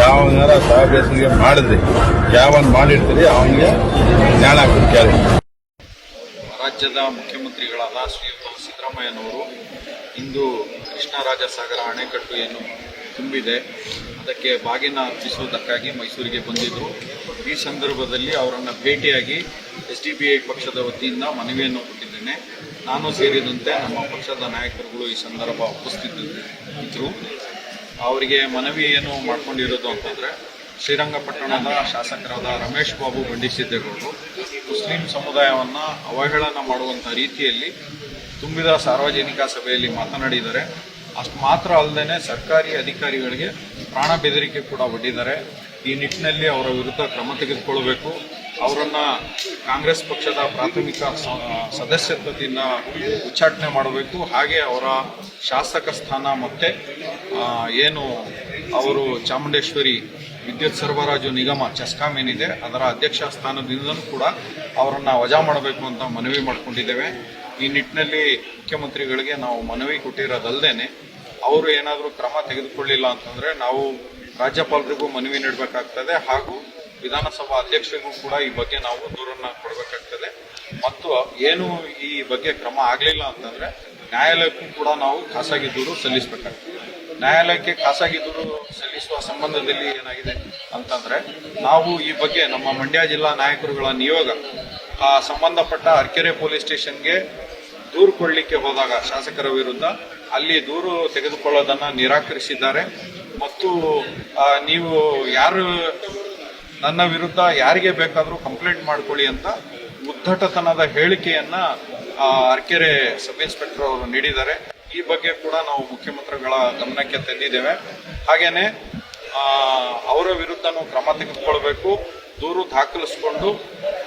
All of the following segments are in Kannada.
ಯಾವನಾರ ಸಹಭೇಸಿಗೆ ಮಾಡಿದ್ರಿ ಯಾವನ್ ಮಾಡಿರ್ತೀರಿ ಅವನಿಗೆ ಜ್ಞಾನ ಕೊಡ್ತಾರೆ ರಾಜ್ಯದ ಮುಖ್ಯಮಂತ್ರಿಗಳಾದ ಶ್ರೀಯುತ ಸಿದ್ದರಾಮಯ್ಯನವರು ಇಂದು ಕೃಷ್ಣರಾಜಸಾಗರ ಅಣೆಕಟ್ಟು ಏನು ತುಂಬಿದೆ. ಅದಕ್ಕೆ ಬಾಗಿನ ಅರ್ಪಿಸುವುದಕ್ಕಾಗಿ ಮೈಸೂರಿಗೆ ಬಂದಿದ್ದರು ಈ ಸಂದರ್ಭದಲ್ಲಿ ಅವರನ್ನು ಭೇಟಿಯಾಗಿ ಎಸ್ ಡಿ ಬಿ ಐ ಪಕ್ಷದ ವತಿಯಿಂದ ಮನವಿಯನ್ನು ಕೊಟ್ಟಿದ್ದೇನೆ. ನಾನು ಸೇರಿದಂತೆ ನಮ್ಮ ಪಕ್ಷದ ನಾಯಕರುಗಳು ಈ ಸಂದರ್ಭ ಉಪಸ್ಥಿತರಿದ್ದರು ಅವರಿಗೆ ಮನವಿ ಏನು ಮಾಡ್ಕೊಂಡಿರೋದು ಅಂತಂದರೆ, ಶ್ರೀರಂಗಪಟ್ಟಣದ ಶಾಸಕರಾದ ರಮೇಶ್ ಬಾಬು ಬಂಡಿಸಿದ್ದೇಗೌಡರು, ಮುಸ್ಲಿಂ ಸಮುದಾಯವನ್ನು ಅವಹೇಳನ ಮಾಡುವಂಥ ರೀತಿಯಲ್ಲಿ ತುಂಬಿದ ಸಾರ್ವಜನಿಕ ಸಭೆಯಲ್ಲಿ ಮಾತನಾಡಿದ್ದಾರೆ. ಅಷ್ಟು ಮಾತ್ರ ಅಲ್ಲದೆ ಸರ್ಕಾರಿ ಅಧಿಕಾರಿಗಳಿಗೆ ಪ್ರಾಣ ಬೆದರಿಕೆ ಕೂಡ ಒಡ್ಡಿದ್ದಾರೆ. ಈ ನಿಟ್ಟಿನಲ್ಲಿ ಅವರ ವಿರುದ್ಧ ಕ್ರಮ ತೆಗೆದುಕೊಳ್ಳಬೇಕು. ಅವರನ್ನ ಕಾಂಗ್ರೆಸ್ ಪಕ್ಷದ ಪ್ರಾಥಮಿಕ ಸದಸ್ಯತ್ವದಿಂದ ಉಚ್ಚಾಟನೆ ಮಾಡಬೇಕು. ಹಾಗೆ ಅವರ ಶಾಸಕ ಸ್ಥಾನ ಮತ್ತೆ ಏನು ಅವರು ಚಾಮುಂಡೇಶ್ವರಿ ವಿದ್ಯುತ್ ಸರಬರಾಜು ನಿಗಮ ಚೆಸ್ಕಾಂ ಏನಿದೆ, ಅದರ ಅಧ್ಯಕ್ಷ ಸ್ಥಾನದಿಂದಲೂ ಕೂಡ ಅವರನ್ನು ವಜಾ ಮಾಡಬೇಕು ಅಂತ ಮನವಿ ಮಾಡಿಕೊಂಡಿದ್ದೇವೆ. ಈ ನಿಟ್ಟಿನಲ್ಲಿ ಮುಖ್ಯಮಂತ್ರಿಗಳಿಗೆ ನಾವು ಮನವಿ ಕೊಟ್ಟಿರೋದಲ್ಲದೇನೆ ಅವರು ಏನಾದರೂ ಕ್ರಮ ತೆಗೆದುಕೊಳ್ಳಿಲ್ಲ ಅಂತಂದರೆ ನಾವು ರಾಜ್ಯಪಾಲರಿಗೂ ಮನವಿ ನೀಡಬೇಕಾಗ್ತದೆ. ಹಾಗೂ ವಿಧಾನಸಭಾ ಅಧ್ಯಕ್ಷರಿಗೂ ಕೂಡ ಈ ಬಗ್ಗೆ ನಾವು ದೂರನ್ನ ಕೊಡಬೇಕಾಗ್ತದೆ. ಮತ್ತು ಏನು ಈ ಬಗ್ಗೆ ಕ್ರಮ ಆಗಲಿಲ್ಲ ಅಂತಂದ್ರೆ ನ್ಯಾಯಾಲಯಕ್ಕೂ ಕೂಡ ನಾವು ಖಾಸಗಿ ದೂರು ಸಲ್ಲಿಸಬೇಕಾಗ್ತದೆ. ನ್ಯಾಯಾಲಯಕ್ಕೆ ಖಾಸಗಿ ದೂರು ಸಲ್ಲಿಸುವ ಸಂಬಂಧದಲ್ಲಿ ಏನಾಗಿದೆ ಅಂತಂದ್ರೆ ನಾವು ಈ ಬಗ್ಗೆ ನಮ್ಮ ಮಂಡ್ಯ ಜಿಲ್ಲಾ ನಾಯಕರುಗಳ ನಿಯೋಗ ಆ ಸಂಬಂಧಪಟ್ಟ ಅರ್ಕೆರೆ ಪೊಲೀಸ್ ಸ್ಟೇಷನ್ಗೆ ದೂರು ಕೊಡಲಿಕ್ಕೆ ಹೋದಾಗ ಶಾಸಕರ ವಿರುದ್ಧ ಅಲ್ಲಿ ದೂರು ತೆಗೆದುಕೊಳ್ಳೋದನ್ನ ನಿರಾಕರಿಸಿದ್ದಾರೆ. ಮತ್ತು ನೀವು ಯಾರು ನನ್ನ ವಿರುದ್ಧ ಯಾರಿಗೆ ಬೇಕಾದರೂ ಕಂಪ್ಲೇಂಟ್ ಮಾಡ್ಕೊಳ್ಳಿ ಅಂತ ಉದ್ದಟತನದ ಹೇಳಿಕೆಯನ್ನ ಅರ್ಕೆರೆ ಸಬ್ ಇನ್ಸ್ಪೆಕ್ಟರ್ ಅವರು ನೀಡಿದ್ದಾರೆ. ಈ ಬಗ್ಗೆ ಕೂಡ ನಾವು ಮುಖ್ಯಮಂತ್ರಿಗಳ ಗಮನಕ್ಕೆ ತಂದಿದ್ದೇವೆ. ಹಾಗೇನೆ ಅವರ ವಿರುದ್ಧನೂ ಕ್ರಮ ತೆಗೆದುಕೊಳ್ಬೇಕು. ದೂರು ದಾಖಲಿಸಿಕೊಂಡು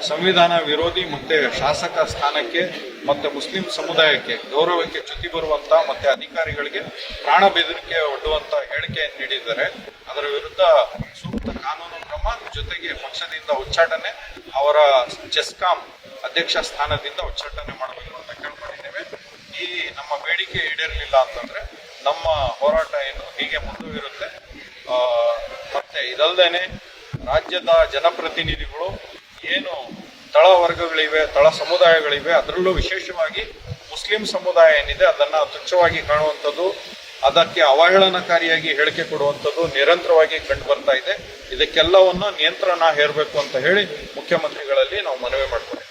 ಸಂವಿಧಾನ ವಿರೋಧಿ ಮತ್ತೆ ಶಾಸಕ ಸ್ಥಾನಕ್ಕೆ ಮತ್ತೆ ಮುಸ್ಲಿಂ ಸಮುದಾಯಕ್ಕೆ ಗೌರವಕ್ಕೆ ಚ್ಯುತಿ ಬರುವಂತ ಮತ್ತೆ ಅಧಿಕಾರಿಗಳಿಗೆ ಪ್ರಾಣ ಬೆದರಿಕೆ ಒಡ್ಡುವಂತ ಹೇಳಿಕೆಯನ್ನು ನೀಡಿದ್ದಾರೆ. ಅದರ ವಿರುದ್ಧ ಜೊತೆಗೆ ಪಕ್ಷದಿಂದ ಉಚ್ಚಾಟನೆ, ಅವರ ಚೆಸ್ಕಾಂ ಅಧ್ಯಕ್ಷ ಸ್ಥಾನದಿಂದ ಉಚ್ಚಾಟನೆ ಮಾಡಬೇಕು ಅಂತ ಕೇಳ್ಕೊಂಡಿದ್ದೇವೆ. ಈ ನಮ್ಮ ಬೇಡಿಕೆ ಈಡೇರಲಿಲ್ಲ ಅಂತಂದ್ರೆ ನಮ್ಮ ಹೋರಾಟ ಏನು ಹೀಗೆ ಮುಂದುವರಿರುತ್ತೆ ಮತ್ತೆ ಇದಲ್ದೇನೆ ರಾಜ್ಯದ ಜನಪ್ರತಿನಿಧಿಗಳು ಏನು ತಳ ವರ್ಗಗಳಿವೆ, ತಳ ಸಮುದಾಯಗಳಿವೆ, ಅದರಲ್ಲೂ ವಿಶೇಷವಾಗಿ ಮುಸ್ಲಿಂ ಸಮುದಾಯ ಏನಿದೆ, ಅದನ್ನ ತುಚ್ಛವಾಗಿ ಕಾಣುವಂಥದ್ದು ಅದಕ್ಕೆ ಅವಹೇಳನಕಾರಿಯಾಗಿ ಹೇಳಿಕೆ ಕೊಡುವಂಥದ್ದು ನಿರಂತರವಾಗಿ ಕಂಡು ಬರ್ತಾ ಇದೆ. ಇದಕ್ಕೆಲ್ಲವನ್ನು ನಿಯಂತ್ರಣ ಹೇರಬೇಕು ಅಂತ ಹೇಳಿ ಮುಖ್ಯಮಂತ್ರಿಗಳಲ್ಲಿ ನಾವು ಮನವಿ ಮಾಡ್ಕೊಳ್ತೀವಿ